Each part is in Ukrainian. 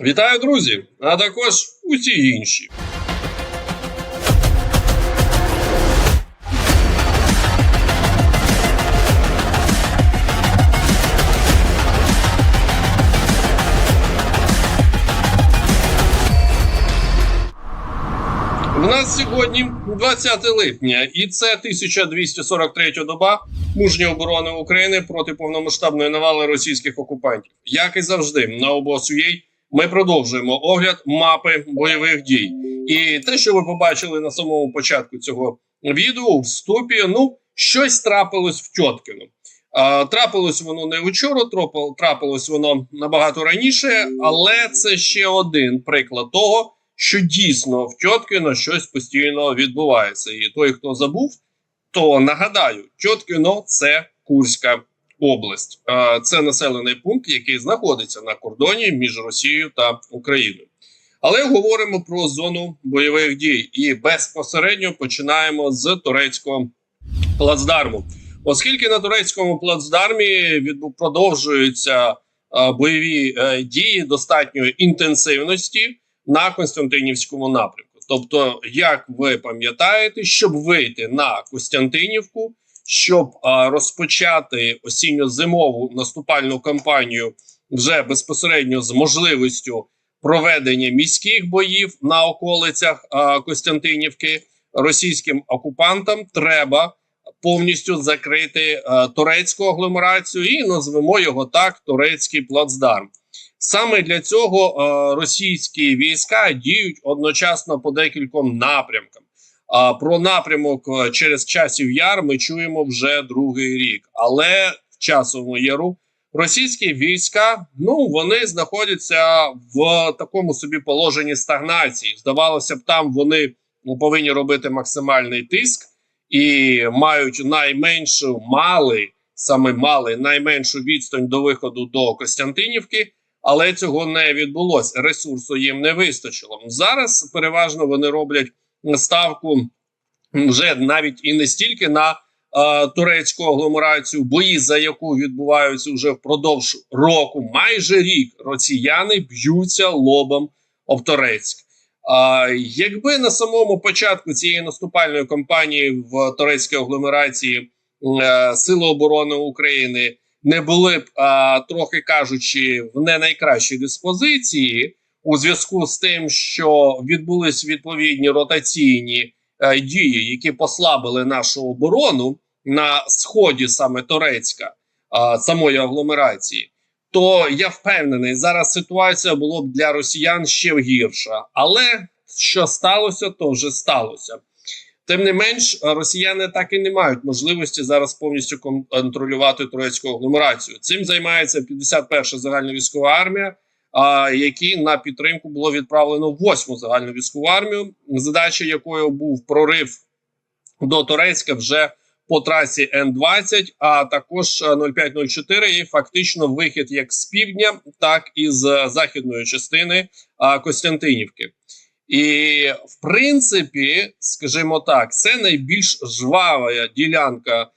Вітаю, друзі! А також усі інші. У нас сьогодні 20 липня, і це 1243 доба мужньої оборони України проти повномасштабної навали російських окупантів. Як і завжди, на обосуєй ми продовжуємо огляд мапи бойових дій. І те, що ви побачили на самому початку цього відео, у вступі, ну щось трапилось в Тьоткіно. А, трапилось воно не вчора, трапилось воно набагато раніше, але це ще один приклад того, що дійсно в Тьоткіно щось постійно відбувається. І той, хто забув, то нагадаю, Тьоткіно це Курська область. Е, Це населений пункт, який знаходиться на кордоні між Росією та Україною. Але говоримо про зону бойових дій і безпосередньо починаємо з турецького плацдарму. Оскільки на турецькому плацдармі продовжуються е, бойові е, дії достатньої інтенсивності на Константинівському напрямку. Тобто, як ви пам'ятаєте, щоб вийти на Костянтинівку, щоб розпочати осінньо-зимову наступальну кампанію вже безпосередньо з можливістю проведення міських боїв на околицях Костянтинівки російським окупантам треба повністю закрити турецьку агломерацію і назвемо його так турецький плацдарм. Саме для цього російські війська діють одночасно по декільком напрямкам. А про напрямок е, через часів яр ми чуємо вже другий рік. Але в часовому яру російські війська ну вони знаходяться в такому собі положенні стагнації. Здавалося б, там вони ну, повинні робити максимальний тиск і мають найменшу мали, саме мали найменшу відстань до виходу до Костянтинівки але цього не відбулося. Ресурсу їм не вистачило. Зараз переважно вони роблять ставку вже навіть і не стільки на е, турецьку агломерацію, бої за яку відбуваються вже впродовж року, майже рік росіяни б'ються лобом об Турецьк. А якби на самому початку цієї наступальної кампанії в турецькій агломерації е, Сили оборони України не були б, а, трохи кажучи, в не найкращій диспозиції у зв'язку з тим, що відбулись відповідні ротаційні е, дії, які послабили нашу оборону на сході саме Турецька, а, самої агломерації. То я впевнений, зараз ситуація була б для росіян ще гірша. Але що сталося, то вже сталося. Тим не менш, росіяни так і не мають можливості зараз повністю контролювати турецьку агломерацію. Цим займається 51-ша загальновійськова армія, які на підтримку було відправлено 8-му загальновійськову армію, задача якої був прорив до Турецька вже по трасі Н-20, а також е, 0504 і фактично вихід як з півдня, так і з західної частини Костянтинівки. І в принципі, скажімо так, це найбільш жвава ділянка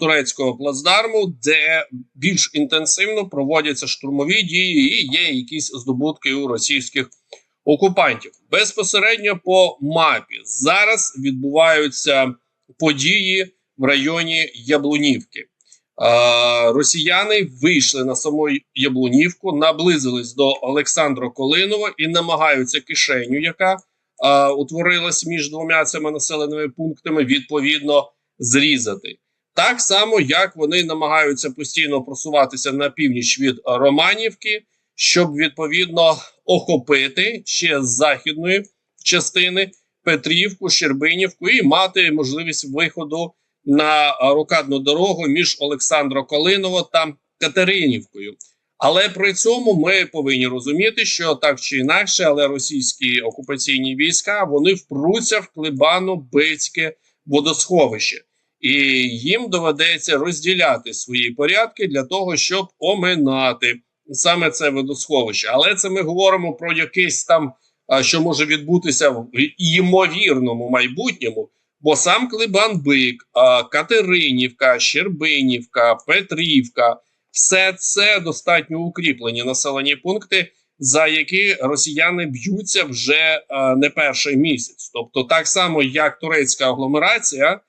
турецького плацдарму, де більш інтенсивно проводяться штурмові дії, і є якісь здобутки у російських окупантів. Безпосередньо по мапі зараз відбуваються події в районі Яблунівки. Е, росіяни вийшли на саму Яблунівку, наблизились до Олександра Колинова і намагаються кишеню, яка е, утворилась між двома цими населеними пунктами, відповідно зрізати. Так само, як вони намагаються постійно просуватися на північ від Романівки, щоб відповідно охопити ще з західної частини Петрівку, Щербинівку і мати можливість виходу на а, рокадну дорогу між Олександро Колинова та Катеринівкою. Але при цьому ми повинні розуміти, що так чи інакше, але російські окупаційні війська вони впруться в Клебано-Бицьке водосховище, і їм доведеться розділяти свої порядки для того, щоб оминати саме це водосховище. Але це ми говоримо про якесь там, що може відбутися в ймовірному майбутньому. Бо сам Клебан-Бик, Катеринівка, Щербинівка, Петрівка все це достатньо укріплені населені пункти, за які росіяни б'ються вже не перший місяць. Тобто, так само як турецька агломерація,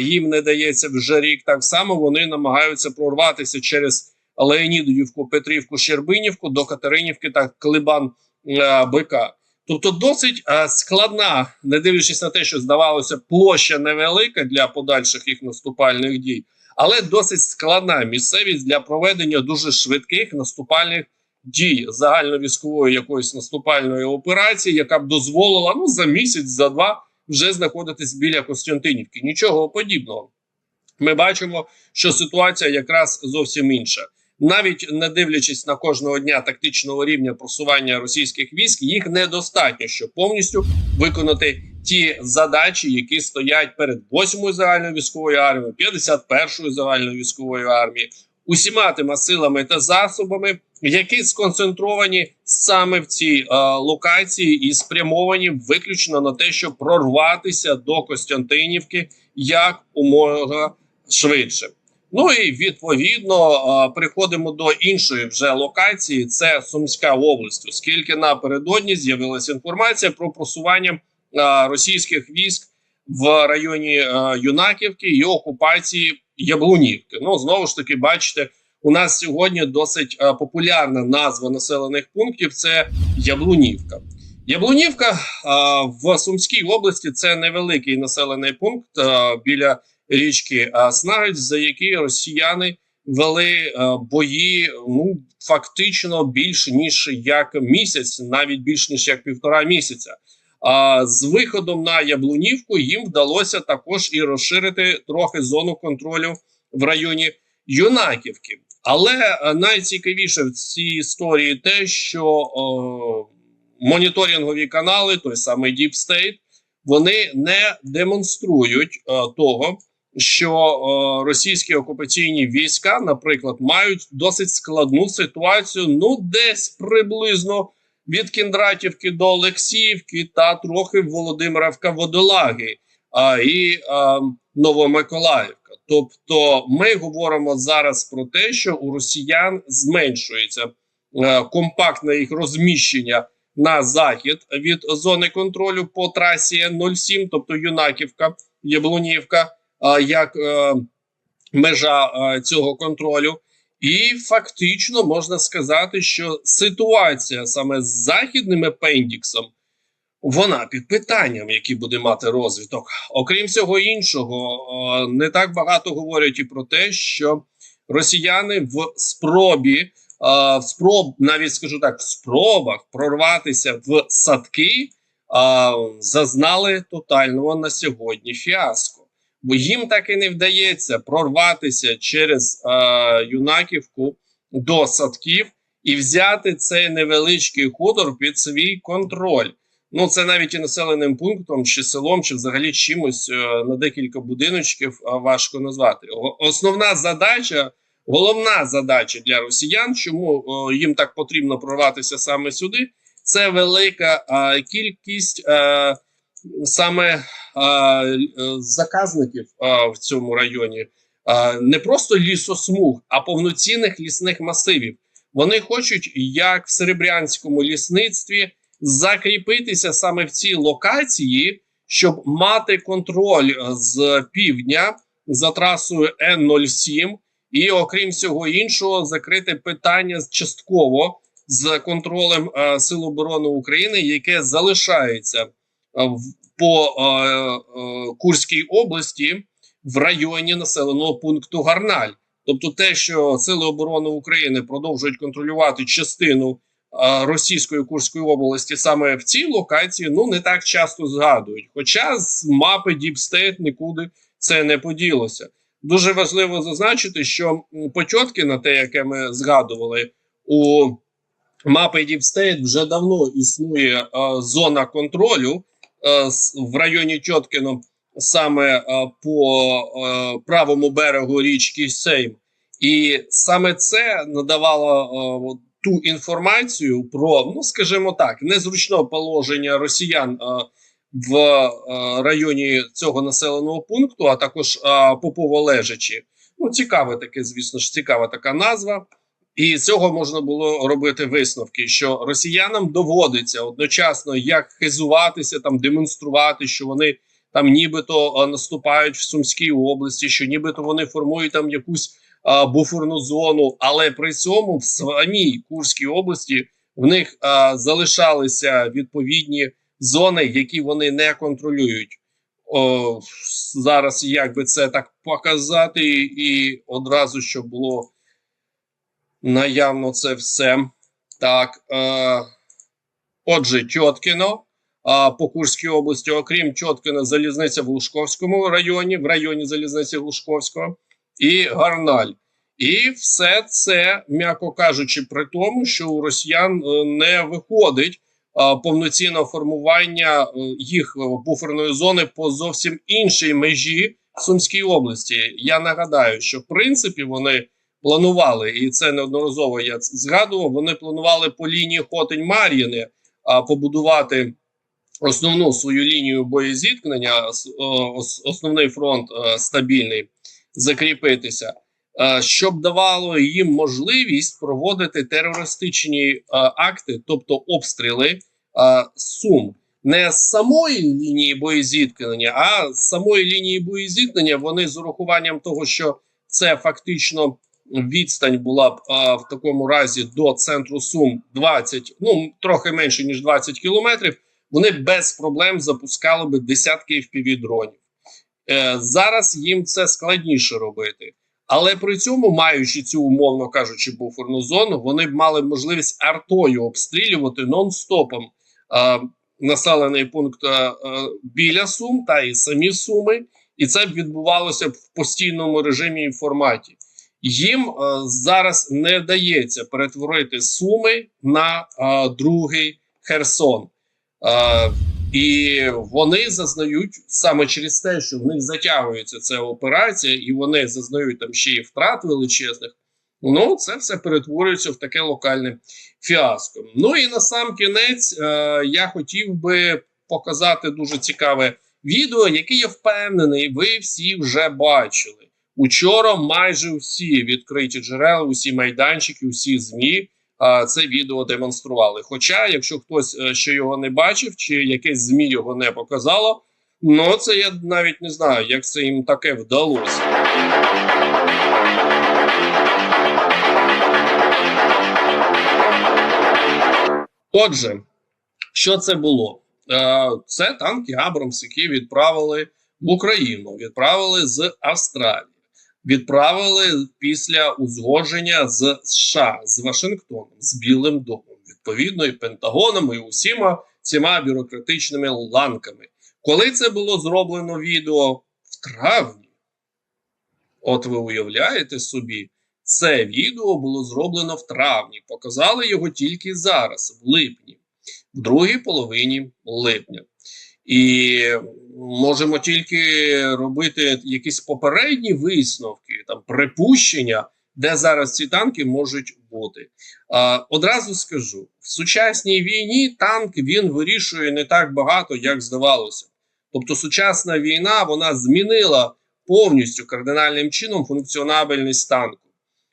їм не дається вже рік. Так само вони намагаються прорватися через Леонідівку, Петрівку, Щербинівку до Катеринівки та Клибан е, БК. Тобто досить е, складна, не дивлячись на те, що здавалося, площа невелика для подальших їх наступальних дій, але досить складна місцевість для проведення дуже швидких наступальних дій загальновійськової якоїсь наступальної операції, яка б дозволила ну за місяць, за два вже знаходитись біля Костянтинівки. Нічого подібного. Ми бачимо, що ситуація якраз зовсім інша. Навіть не дивлячись на кожного дня тактичного рівня просування російських військ, їх недостатньо, щоб повністю виконати ті задачі, які стоять перед 8-ю загальною військовою армією, 51-ю загальною військовою армією, усіма тими силами та засобами, які сконцентровані саме в цій е, локації і спрямовані виключно на те, щоб прорватися до Костянтинівки як умога швидше. Ну і відповідно е, переходимо до іншої вже локації. Це Сумська область, оскільки напередодні з'явилася інформація про просування е, російських військ в районі е, Юнаківки і окупації Яблунівки. Ну знову ж таки, бачите, у нас сьогодні досить е, популярна назва населених пунктів. Це Яблунівка. Яблунівка е, в Сумській області це невеликий населений пункт біля річки е, за які росіяни вели бої ну фактично більше ніж як місяць, навіть більш ніж як півтора місяця. А з виходом на Яблунівку їм вдалося також і розширити трохи зону контролю в районі Юнаківки. Але е, найцікавіше в цій історії те, що о, моніторингові канали, той самий Deep State, вони не демонструють е, того, що е, російські окупаційні війська, наприклад, мають досить складну ситуацію, ну десь приблизно від Кіндратівки до Олексіївки та трохи Володимирівка Водолаги а, і а, Новомиколаївка. Тобто, ми говоримо зараз про те, що у росіян зменшується е, компактне їх розміщення на захід від зони контролю по трасі 07, тобто Юнаківка, Яблунівка, а, як е, межа е, цього контролю. І фактично можна сказати, що ситуація саме з західним апендіксом, вона під питанням, який буде мати розвиток. Окрім всього іншого, не так багато говорять і про те, що росіяни в спробі, в спроб, навіть скажу так, в спробах прорватися в садки, зазнали тотального на сьогодні фіаско. Їм так і не вдається прорватися через е, юнаківку до садків і взяти цей невеличкий хутор під свій контроль. Ну це навіть і населеним пунктом, чи селом, чи взагалі чимось е, на декілька будиночків е, важко назвати. Основна задача, головна задача для росіян, чому е, їм так потрібно прорватися саме сюди, це велика кількість. Саме е, заказників в цьому районі не просто лісосмуг, а повноцінних лісних масивів. Вони хочуть, як в серебрянському лісництві, закріпитися саме в цій локації, щоб мати контроль з півдня за трасою Н-07, і, окрім всього іншого, закрити питання частково з контролем а, Сил оборони України, яке залишається по е, е, Курській області в районі населеного пункту Гарналь. Тобто, те, що Сили оборони України продовжують контролювати частину е, російської Курської області саме в цій локації, ну не так часто згадують. Хоча з мапи State нікуди це не поділося. Дуже важливо зазначити, що почотки на те, яке ми згадували у мапи State, вже давно існує е, зона контролю. Е, в районі Чоткіно саме е, по е, правому берегу річки Сейм, і саме це надавало ту інформацію про, ну скажімо так, незручне положення росіян в районі цього населеного пункту, а також Попово лежачі. Ну, цікаве таке, звісно ж, цікава така назва. І з цього можна було робити висновки, що росіянам доводиться одночасно як хизуватися, там демонструвати, що вони там нібито наступають в Сумській області, що нібито вони формують там якусь е, буферну зону, але при цьому в самій Курській області в них е, залишалися відповідні зони, які вони не контролюють. О, зараз як би це так показати, і одразу щоб було наявно це все. Так, е, отже, Тьоткіно по Курській області, окрім Чоткина, залізниця в Лужковському районі, в районі залізниці Лужковського, і Гарналь. І все це, м'яко кажучи, при тому, що у росіян е, не виходить повноцінне формування е, їх е, буферної зони по зовсім іншій межі Сумській області. Я нагадаю, що в принципі вони планували, і це неодноразово я згадував. Вони планували по лінії Хотень Мар'їни побудувати основну свою лінію боєзіткнення, основний фронт стабільний, закріпитися, щоб давало їм можливість проводити терористичні акти, тобто обстріли сум. Не з самої лінії боєзіткнення, а з самої лінії боєзіткнення вони з урахуванням того, що це фактично відстань була б а, в такому разі до центру Сум 20, ну трохи менше ніж 20 кілометрів. Вони без проблем запускали би десятки FPV-дронів. Е, зараз їм це складніше робити. Але при цьому, маючи цю, умовно кажучи, буферну зону, вони б мали можливість артою обстрілювати нон-стопом е, населений пункт е, біля Сум та і самі Суми, і це б відбувалося б в постійному режимі і форматі. Їм е, зараз не вдається перетворити Суми на е, другий Херсон. Е, і вони зазнають саме через те, що в них затягується ця операція, і вони зазнають там ще й втрат величезних. Ну, це все перетворюється в таке локальне фіаско. Ну і на сам кінець я хотів би показати дуже цікаве відео, яке я впевнений, ви всі вже бачили. Учора майже всі відкриті джерела, усі майданчики, усі змі а, це відео демонстрували. Хоча, якщо хтось е, ще його не бачив, чи якесь змі його не показало, ну це я навіть не знаю, як це їм таке вдалося. Отже, що це було? Е, Це танки Абрамс, які відправили в Україну, відправили з Австралії, відправили після узгодження з США, з Вашингтоном, з Білим домом, відповідно, і Пентагоном, і усіма цими бюрократичними ланками. Коли це було зроблено відео в травні, от ви уявляєте собі, це відео було зроблено в травні. Показали його тільки зараз, в липні, в другій половині липня. І можемо тільки робити якісь попередні висновки, там припущення, де зараз ці танки можуть бути. А, одразу скажу: в сучасній війні танк він вирішує не так багато, як здавалося. Тобто, сучасна війна вона змінила повністю кардинальним чином функціонабельність танку.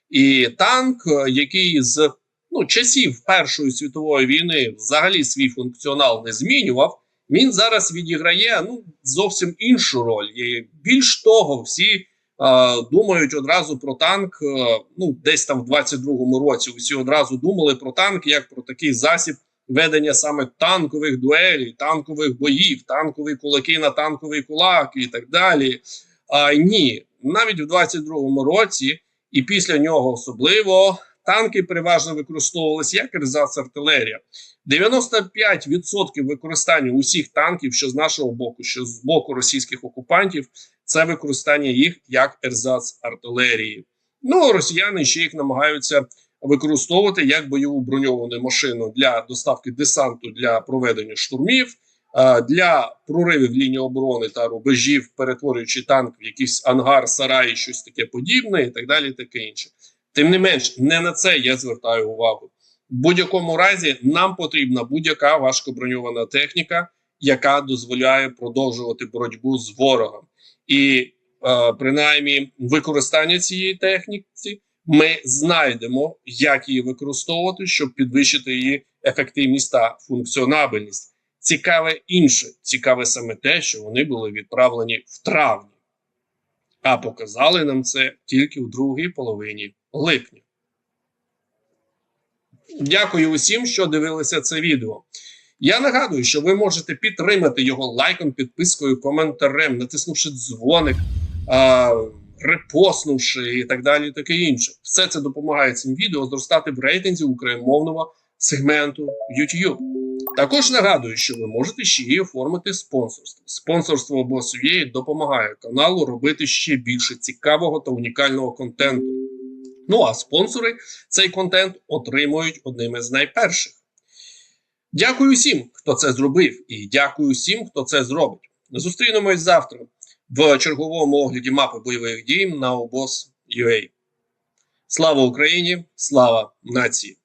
І танк, е, який з ну, часів Першої світової війни взагалі свій функціонал не змінював, він зараз відіграє ну, зовсім іншу роль. І більш того, всі думають одразу про танк. Е, ну, десь там в 22-му році усі одразу думали про танк як про такий засіб ведення саме танкових дуелей, танкових боїв, танкові кулаки на танковий кулак і так далі. А ні, навіть в 22-му році, і після нього особливо танки переважно використовувалися як ерзац артилерія. 95% використання усіх танків, що з нашого боку, що з боку російських окупантів, це використання їх як ерзац артилерії. Ну росіяни ще їх намагаються використовувати як бойову броньовану машину для доставки десанту для проведення штурмів. Для проривів лінії оборони та рубежів, перетворюючи танк в якийсь ангар, сарай, щось таке подібне, і так далі, таке інше. Тим не менш, не на це я звертаю увагу. В будь-якому разі нам потрібна будь-яка важкоброньована техніка, яка дозволяє продовжувати боротьбу з ворогом. І е, принаймні використання цієї техніки Ми знайдемо, як її використовувати, щоб підвищити її ефективність та функціонабельність. Цікаве інше, цікаве саме те, що вони були відправлені в травні, а показали нам це тільки в другій половині липня. Дякую усім, що дивилися це відео. Я нагадую, що ви можете підтримати його лайком, підпискою, коментарем, натиснувши дзвоник, а, репостнувши і так далі, таке інше. Все це допомагає цим відео зростати в рейтинзі україномовного сегменту YouTube. Також нагадую, що ви можете ще й оформити спонсорство. Спонсорство Boss.ua допомагає каналу робити ще більше цікавого та унікального контенту. Ну а спонсори цей контент отримують одними з найперших. Дякую всім, хто це зробив, і дякую всім, хто це зробить. Зустрінемось завтра в черговому огляді мапи бойових дій на обоз.ua. Слава Україні! Слава нації!